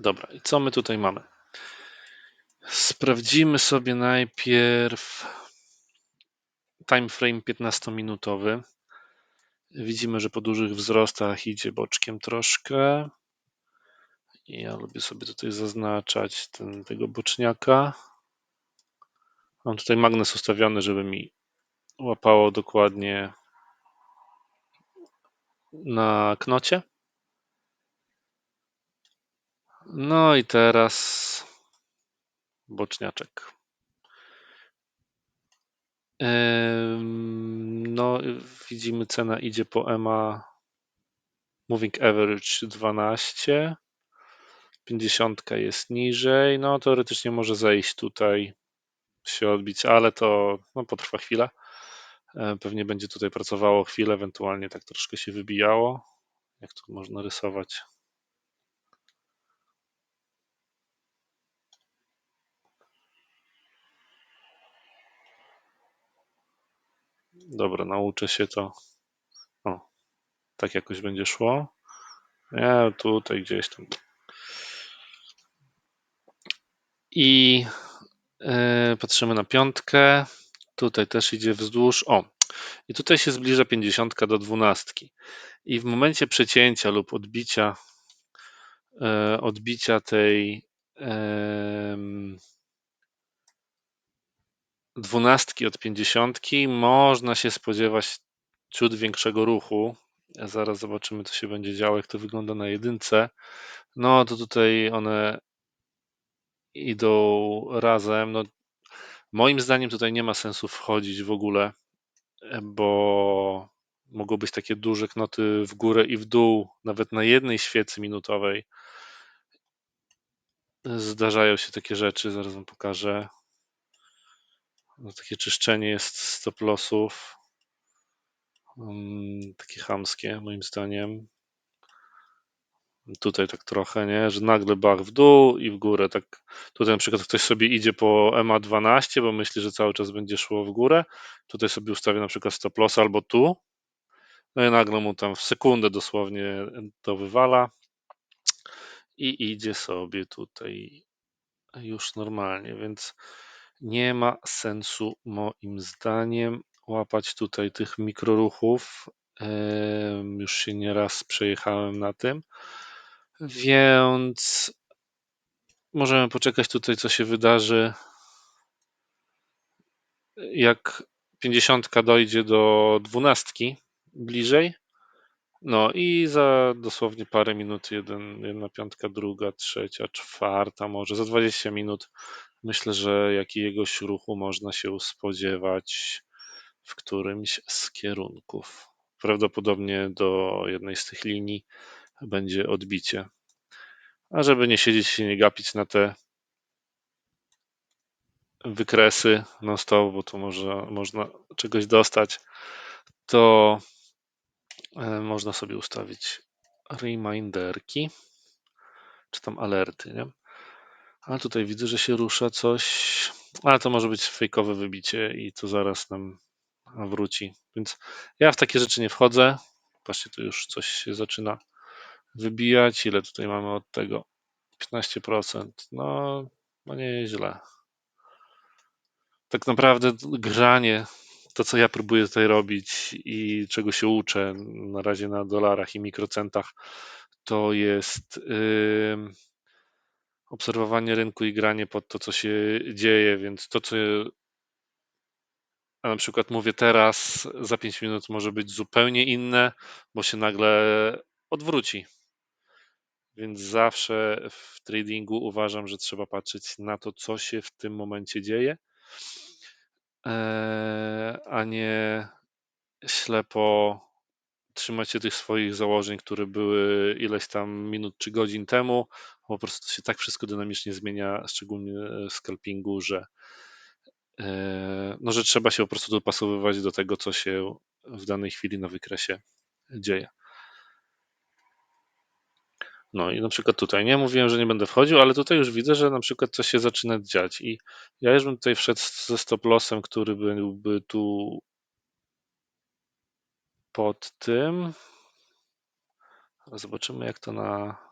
Dobra, i co my tutaj mamy? Sprawdzimy sobie najpierw timeframe 15-minutowy. Widzimy, że po dużych wzrostach idzie boczkiem troszkę. Ja lubię sobie tutaj zaznaczać ten, tego boczniaka. Mam tutaj magnes ustawiony, żeby mi łapało dokładnie na knocie. No i teraz boczniaczek. No, widzimy, cena idzie po EMA Moving Average 12. 50 jest niżej. No, teoretycznie może zejść tutaj, się odbić, ale to no, potrwa chwilę. E, pewnie będzie tutaj pracowało chwilę, ewentualnie tak troszkę się wybijało. Jak tu można rysować? Dobra, nauczę się to. O, tak jakoś będzie szło. Nie, tutaj gdzieś tam. I yy, patrzymy na piątkę. Tutaj też idzie wzdłuż. O, i tutaj się zbliża 50 do 12. I w momencie przecięcia lub odbicia, yy, odbicia tej yy, dwunastki od pięćdziesiątki można się spodziewać ciut większego ruchu. Zaraz zobaczymy, co się będzie działo, jak to wygląda na jedynce. No to tutaj one idą razem. No, moim zdaniem tutaj nie ma sensu wchodzić w ogóle, bo mogą być takie duże knoty w górę i w dół, nawet na jednej świecy minutowej. Zdarzają się takie rzeczy, zaraz wam pokażę. No, takie czyszczenie jest stop lossów. Um, takie chamskie, moim zdaniem. Tutaj tak trochę, nie? Że nagle bach w dół i w górę. Tak tutaj na przykład ktoś sobie idzie po EMA 12, bo myśli, że cały czas będzie szło w górę. Tutaj sobie ustawię na przykład stop loss albo tu. No i nagle mu tam w sekundę dosłownie to wywala i idzie sobie tutaj już normalnie, więc nie ma sensu moim zdaniem łapać tutaj tych mikroruchów. Już się nieraz przejechałem na tym. Więc możemy poczekać tutaj, co się wydarzy. Jak 50 dojdzie do 12 bliżej. No i za dosłownie parę minut, jeden, jedna piątka, druga, trzecia, czwarta, może za 20 minut. Myślę, że jakiegoś ruchu można się spodziewać w którymś z kierunków. Prawdopodobnie do jednej z tych linii będzie odbicie. A żeby nie siedzieć się nie gapić na te wykresy non stop, bo tu może, można czegoś dostać, to e, można sobie ustawić reminderki, czy tam alerty, nie? Ale tutaj widzę, że się rusza coś, ale to może być fejkowe wybicie i to zaraz nam wróci. Więc ja w takie rzeczy nie wchodzę. Patrzcie, tu już coś się zaczyna wybijać. Ile tutaj mamy od tego? 15%. No, no nieźle. Tak naprawdę granie, to co ja próbuję tutaj robić i czego się uczę na razie na dolarach i mikrocentach, to jest yy, obserwowanie rynku i granie pod to, co się dzieje, więc to, co na przykład mówię teraz, za 5 minut może być zupełnie inne, bo się nagle odwróci. Więc zawsze w tradingu uważam, że trzeba patrzeć na to, co się w tym momencie dzieje, e, a nie ślepo trzymać się tych swoich założeń, które były ileś tam minut czy godzin temu. Po prostu się tak wszystko dynamicznie zmienia, szczególnie w scalpingu, że E, no, że trzeba się po prostu dopasowywać do tego, co się w danej chwili na wykresie dzieje. No i na przykład tutaj nie mówiłem, że nie będę wchodził, ale tutaj już widzę, że na przykład coś się zaczyna dziać i ja już bym tutaj wszedł ze stop lossem, który byłby tu pod tym. Zobaczymy jak to na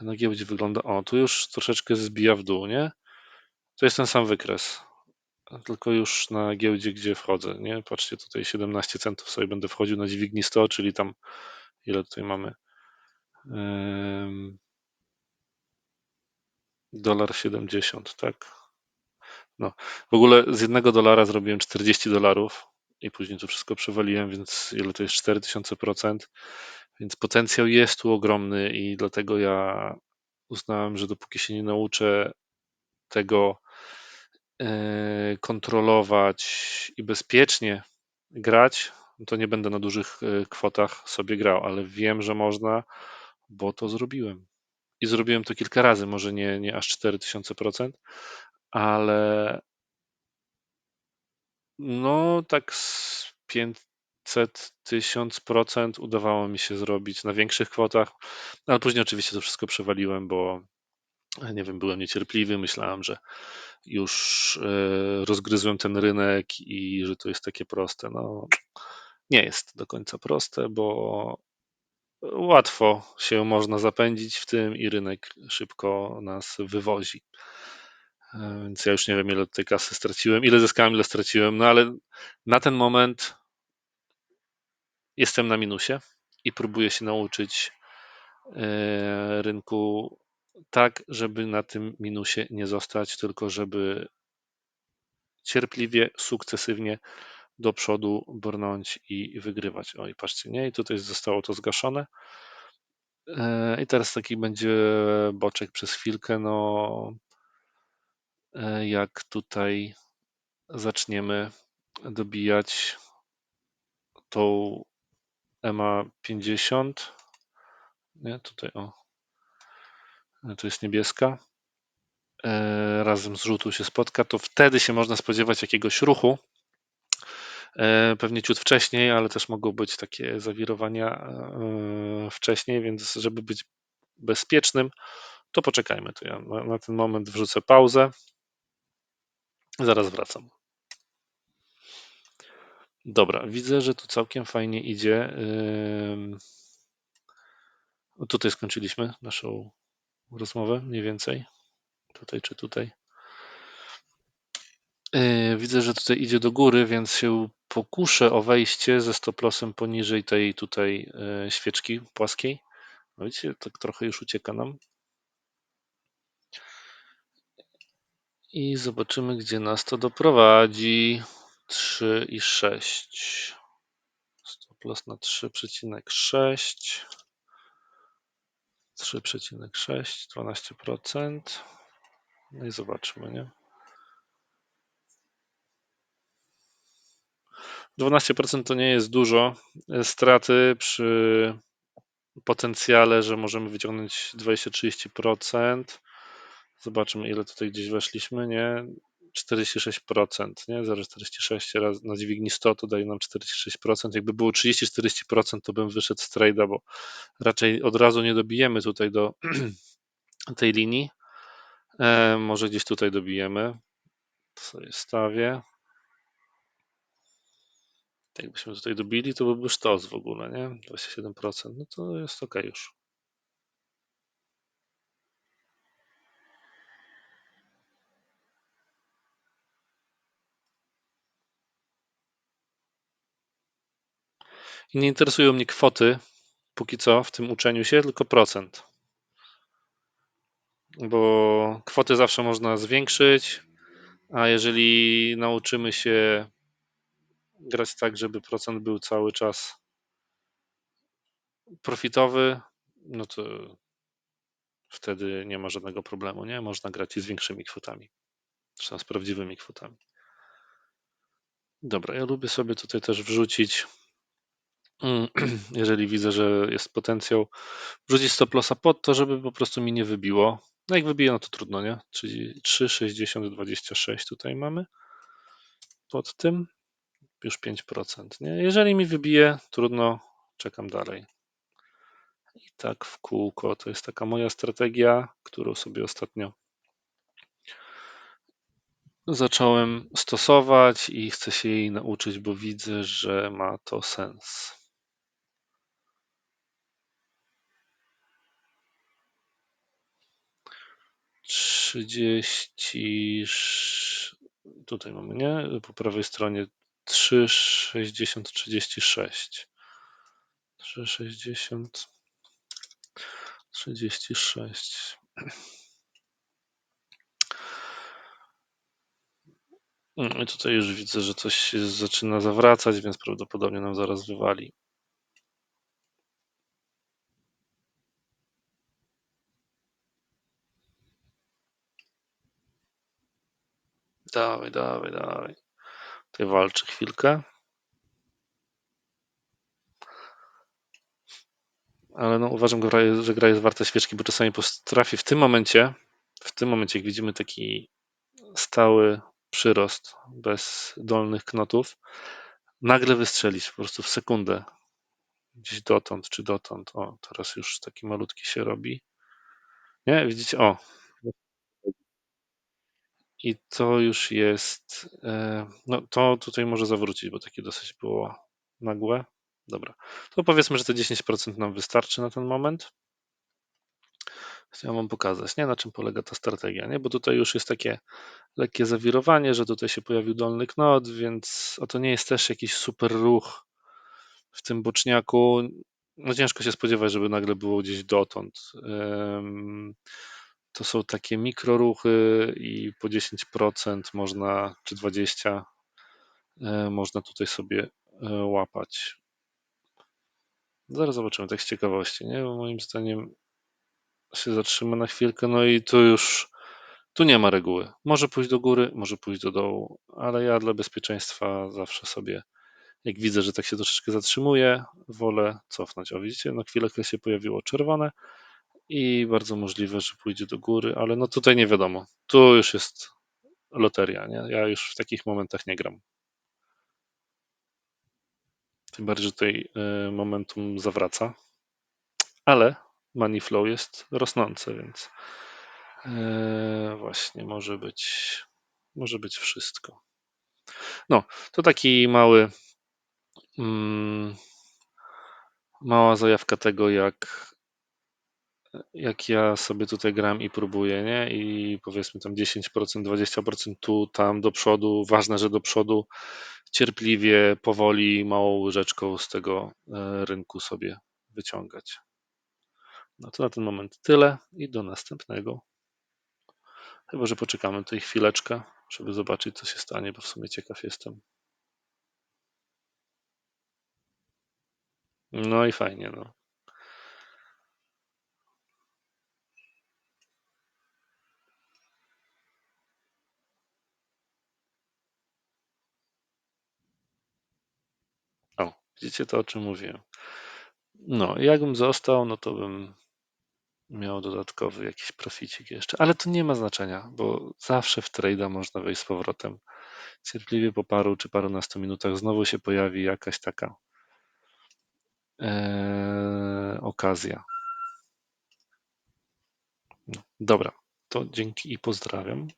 Na giełdzie wygląda, o tu już troszeczkę zbija w dół, nie? To jest ten sam wykres, tylko już na giełdzie, gdzie wchodzę, nie? Patrzcie, tutaj 17 centów sobie będę wchodził na dźwigni 100, czyli tam ile tutaj mamy? Dolar 70, tak? No, w ogóle z jednego dolara zrobiłem 40 dolarów i później to wszystko przewaliłem, więc ile to jest 4000%, więc potencjał jest tu ogromny i dlatego ja uznałem, że dopóki się nie nauczę tego e, kontrolować i bezpiecznie grać, to nie będę na dużych e, kwotach sobie grał, ale wiem, że można, bo to zrobiłem. I zrobiłem to kilka razy, może nie, nie aż 4000%, ale no tak z 500 tysiąc procent udawało mi się zrobić na większych kwotach, ale później oczywiście to wszystko przewaliłem, bo nie wiem, byłem niecierpliwy, myślałem, że już e, rozgryzłem ten rynek i że to jest takie proste. No, nie jest do końca proste, bo łatwo się można zapędzić w tym i rynek szybko nas wywozi. E, więc ja już nie wiem, ile tej kasy straciłem, ile zyskałem, ile straciłem, no ale na ten moment jestem na minusie i próbuję się nauczyć e, rynku tak, żeby na tym minusie nie zostać, tylko żeby cierpliwie, sukcesywnie do przodu brnąć i wygrywać. O i patrzcie, nie? I tutaj zostało to zgaszone. E, I teraz taki będzie boczek przez chwilkę. No, e, jak tutaj zaczniemy dobijać tą EMA 50. Nie, tutaj o. To jest niebieska. E, razem z żółtą się spotka, to wtedy się można spodziewać jakiegoś ruchu. E, pewnie ciut wcześniej, ale też mogą być takie zawirowania e, wcześniej, więc żeby być bezpiecznym, to poczekajmy. To ja na ten moment wrzucę pauzę. Zaraz wracam. Dobra, widzę, że tu całkiem fajnie idzie. Tutaj skończyliśmy naszą rozmowę, mniej więcej. Tutaj czy tutaj. Yy, widzę, że tutaj idzie do góry, więc się pokuszę o wejście ze stoplosem poniżej tej tutaj yy, świeczki płaskiej. No widzicie, tak trochę już ucieka nam. I zobaczymy, gdzie nas to doprowadzi. 3 i 6. Stoplos na 3,6. 3,6, 12%. No i zobaczmy, nie? 12% to nie jest dużo. Straty przy potencjale, że możemy wyciągnąć 20-30%. Zobaczmy, ile tutaj gdzieś weszliśmy, nie? 46%, nie? 0,46 raz na dźwigni 100 to daje nam 46%. Jakby było 30-40%, to bym wyszedł z trade'a, bo raczej od razu nie dobijemy tutaj do tej linii. E, może gdzieś tutaj dobijemy. Sobie stawię. Jakbyśmy tutaj dobili, to byłby sztos w ogóle, nie? 27%, no to jest ok już. I nie interesują mnie kwoty, póki co, w tym uczeniu się, tylko procent. Bo kwoty zawsze można zwiększyć, a jeżeli nauczymy się grać tak, żeby procent był cały czas profitowy, no to wtedy nie ma żadnego problemu, nie? Można grać i z większymi kwotami, zresztą z prawdziwymi kwotami. Dobra, ja lubię sobie tutaj też wrzucić, jeżeli widzę, że jest potencjał, wrzucić stop lossa pod to, żeby po prostu mi nie wybiło. No jak wybije, no to trudno, nie? Czyli 3,60, 26 tutaj mamy pod tym, już 5%, nie? Jeżeli mi wybije, trudno, czekam dalej. I tak w kółko. To jest taka moja strategia, którą sobie ostatnio zacząłem stosować i chcę się jej nauczyć, bo widzę, że ma to sens. 30. Tutaj mamy, nie? Po prawej stronie 3,60, 36. 3,60, 36. Mm, I tutaj już widzę, że coś się zaczyna zawracać, więc prawdopodobnie nam zaraz wywali. Dawaj, dawaj, dawaj. Tutaj walczy chwilkę. Ale no, uważam, że gra jest warta świeczki, bo czasami potrafi w tym momencie, w tym momencie, jak widzimy taki stały przyrost bez dolnych knotów, nagle wystrzelić po prostu w sekundę. Gdzieś dotąd czy dotąd. O, teraz już taki malutki się robi. Nie, widzicie? O. I to już jest. e, No, to tutaj może zawrócić, bo takie dosyć było nagłe. Dobra. To powiedzmy, że te 10% nam wystarczy na ten moment. Chciałem Wam pokazać, nie? Na czym polega ta strategia, nie? Bo tutaj już jest takie lekkie zawirowanie, że tutaj się pojawił dolny knot, więc a to nie jest też jakiś super ruch w tym boczniaku. No ciężko się spodziewać, żeby nagle było gdzieś dotąd. To są takie mikroruchy i po 10% można, czy 20% e, można tutaj sobie e, łapać. Zaraz zobaczymy, tak z ciekawości, nie? Bo moim zdaniem się zatrzyma na chwilkę, no i tu już tu nie ma reguły. Może pójść do góry, może pójść do dołu, ale ja dla bezpieczeństwa zawsze sobie, jak widzę, że tak się troszeczkę zatrzymuje, wolę cofnąć. O widzicie, no chwilę się pojawiło czerwone i bardzo możliwe, że pójdzie do góry, ale no tutaj nie wiadomo. Tu już jest loteria, nie? Ja już w takich momentach nie gram. Tym bardziej, że tutaj y, momentum zawraca, ale money flow jest rosnące, więc yy, właśnie może być, może być wszystko. No, to taki mały, mm, mała zajawka tego, jak, jak ja sobie tutaj gram i próbuję, nie? I powiedzmy tam 10%, 20% tu, tam, do przodu. Ważne, że do przodu cierpliwie, powoli, małą łyżeczką z tego e, rynku sobie wyciągać. No to na ten moment tyle i do następnego. Chyba, że poczekamy tutaj chwileczkę, żeby zobaczyć, co się stanie, bo w sumie ciekaw jestem. No i fajnie, no. O, widzicie to, o czym mówiłem. No, jakbym został, no to bym miał dodatkowy jakiś proficik jeszcze, ale to nie ma znaczenia, bo zawsze w trade'a można wejść z powrotem. Cierpliwie po paru czy parunastu minutach znowu się pojawi jakaś taka e, okazja. No, dobra, to dzięki i pozdrawiam.